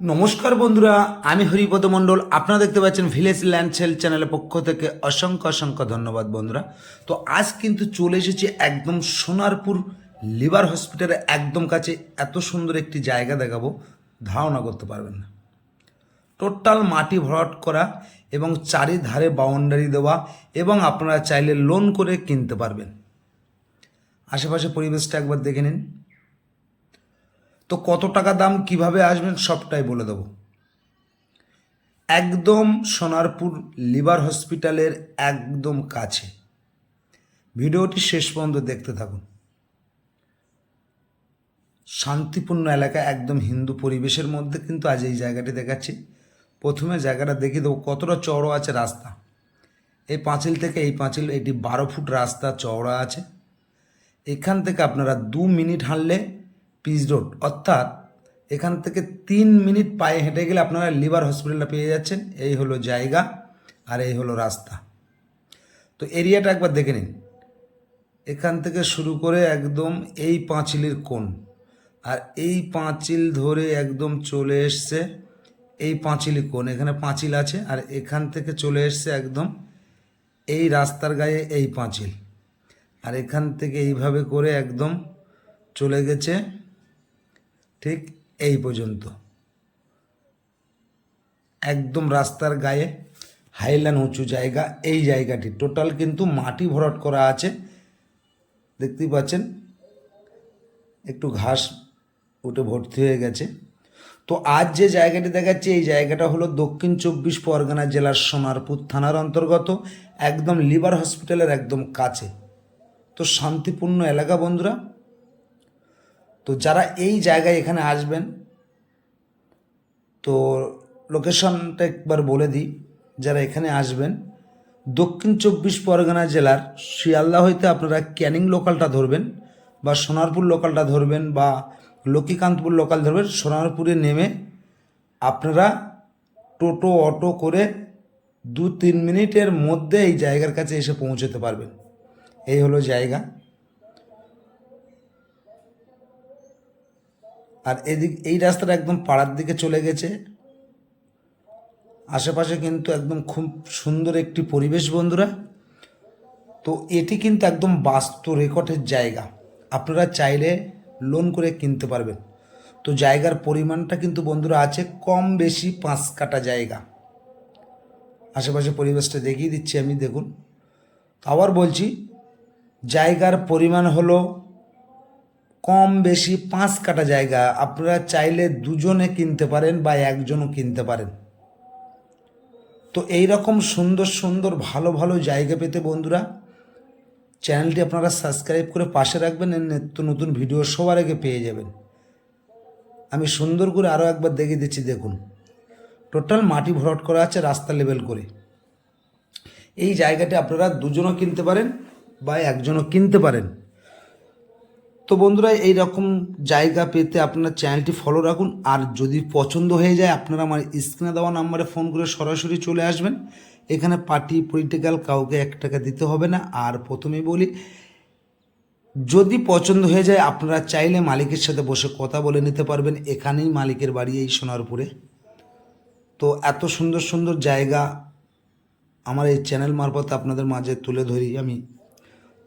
নমস্কার বন্ধুরা, আমি হরিপদ মণ্ডল। আপনারা দেখতে পাচ্ছেন ভিলেজ ল্যান্ড সেল চ্যানেলের পক্ষ থেকে অসংখ্য অসংখ্য ধন্যবাদ বন্ধুরা। তো আজ কিন্তু চলে এসেছি একদম সোনারপুর লিভার হসপিটালের একদম কাছে। এত সুন্দর একটি জায়গা দেখাবো, ধারণা করতে পারবেন না। টোটাল মাটি ভরাট করা এবং চারিধারে বাউন্ডারি দেওয়া এবং আপনারা চাইলে লোন করে কিনতে পারবেন। আশেপাশে পরিবেশটা একবার দেখে নিন। তো কত টাকা দাম কীভাবে আসবেন সবটাই বলে দেবো। একদম সোনারপুর লিভার হসপিটালের একদম কাছে। ভিডিওটি শেষ পর্যন্ত দেখতে থাকুন। শান্তিপূর্ণ এলাকা, একদম হিন্দু পরিবেশের মধ্যে কিন্তু আজ এই জায়গাটি দেখাচ্ছি। প্রথমে জায়গাটা দেখিয়ে দেবো, কতটা চওড়া আছে রাস্তা। এই পাঁচিল থেকে এই পাঁচিল, এটি বারো ফুট রাস্তা, চওড়া আছে। এখান থেকে আপনারা দু মিনিট হাঁটলে পিচ রোড। অর্থাৎ এখান থেকে তিন মিনিট পায়ে হেঁটে গেলে আপনারা লিভার হসপিটালটা পেয়ে যাচ্ছেন। এই হলো জায়গা আর এই হলো রাস্তা। তো এরিয়াটা একবার দেখে নিন। এখান থেকে শুরু করে একদম এই পাঁচিলের কোণ। আর এই পাঁচিল ধরে একদম চলে এসছে এই পাঁচিলি কোণ। এখানে পাঁচিল আছে আর এখান থেকে চলে এসছে একদম এই রাস্তার গায়ে এই পাঁচিল। আর এখান থেকে এইভাবে করে একদম চলে গেছে ঠিক এই পর্যন্ত। একদম রাস্তার গায়ে হাইল্যান উঁচু জায়গা, এই জায়গাটি। টোটাল কিন্তু মাটি ভরাট করা আছে। দেখতেই পাচ্ছেন, একটু ঘাস উঠে ভর্তি হয়ে গেছে। তো আজ যে জায়গাটি দেখাচ্ছি, এই জায়গাটা হলো দক্ষিণ চব্বিশ পরগনা জেলার সোনারপুর থানার অন্তর্গত, একদম লিভার হসপিটালের একদম কাছে। তো শান্তিপূর্ণ এলাকা বন্ধুরা তো যারা এই জায়গায় এখানে আসবেন, তো লোকেশনটা একবার বলে দিই, যারা এখানে আসবেন, দক্ষিণ চব্বিশ পরগনা জেলার শিয়ালদা হইতে আপনারা ক্যানিং লোকালটা ধরবেন বা সোনারপুর লোকালটা ধরবেন বা লক্ষ্মীকান্তপুর লোকাল ধরবেন, সোনারপুরে নেমে আপনারা টোটো, অটো করে দু তিন মিনিটের মধ্যে এই জায়গার কাছে এসে পৌঁছতে পারবেন। এই হলো জায়গা। আর এদিক, এই রাস্তাটা একদম পাড়ার দিকে চলে গেছে। আশেপাশে কিন্তু একদম খুব সুন্দর একটি পরিবেশ বন্ধুরা। তো এটি কিন্তু একদম বাস্তু রেকর্ডের জায়গা। আপনারা চাইলে লোন করে কিনতে পারবেন। তো জায়গার পরিমাণটা কিন্তু বন্ধুরা আছে কম বেশি পাঁচ কাটা জায়গা। আশেপাশে পরিবেশটা দেখিয়ে দিচ্ছি আমি, দেখুন। আবার বলছি, জায়গার পরিমাণ হলো কম বেশি পাঁচ কাটা জায়গা আপনারা চাইলে দুজনে কিনতে পারেন বা একজনও কিনতে পারেন। তো এই রকম সুন্দর সুন্দর, ভালো ভালো জায়গা পেতে বন্ধুরা, চ্যানেলটি আপনারা সাবস্ক্রাইব করে পাশে রাখবেন নিত্য নতুন ভিডিও সবার আগে পেয়ে যাবেন। আমি সুন্দর করে আরও একবার দেখিয়ে দিচ্ছি, দেখুন। টোটাল মাটি ভরাট করা আছে রাস্তা লেভেল করে। এই জায়গাটি আপনারা দুজনও কিনতে পারেন বা একজনও কিনতে পারেন। তো বন্ধুরা এই রকম জায়গা পেতে আপনার চ্যানেলটি ফলো রাখুন। আর যদি পছন্দ হয়ে যায়, আপনারা আমার স্ক্রিনে দেওয়া নাম্বারে ফোন করে সরাসরি চলে আসবেন। এখানে পার্টি পলিটিক্যাল কাউকে এক টাকা দিতে হবে না। আর প্রথমেই বলি, যদি পছন্দ হয়ে যায়, আপনারা চাইলে মালিকের সাথে বসে কথা বলে নিতে পারবেন। এখানেই মালিকের বাড়ি এই সোনারপুরে। তো এত সুন্দর সুন্দর জায়গা আমার এই চ্যানেল মারফত আপনাদের মাঝে তুলে ধরি আমি।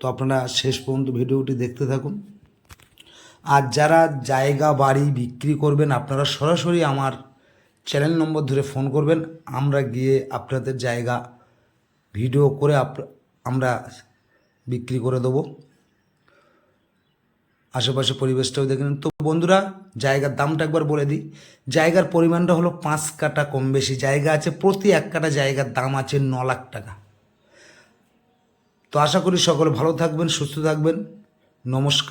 তো আপনারা শেষ পর্যন্ত ভিডিওটি দেখতে থাকুন। আর যারা জায়গা বাড়ি বিক্রি করবেন, আপনারা সরাসরি আমার চ্যানেল নম্বর ধরে ফোন করবেন। আমরা গিয়ে আপনাদের জায়গা ভিডিও করে আমরা বিক্রি করে দেবো। আশেপাশে পরিবেশটাও দেখে নিন। তো বন্ধুরা, জায়গার দামটা একবার বলে দিই। জায়গার পরিমাণটা হলো পাঁচ কাটা কম বেশি। জায়গা আছে, প্রতি এক কাটা জায়গার দাম আছে ন লাখ টাকা। তো আশা করি সকলে ভালো থাকবেন, সুস্থ থাকবেন। নমস্কার।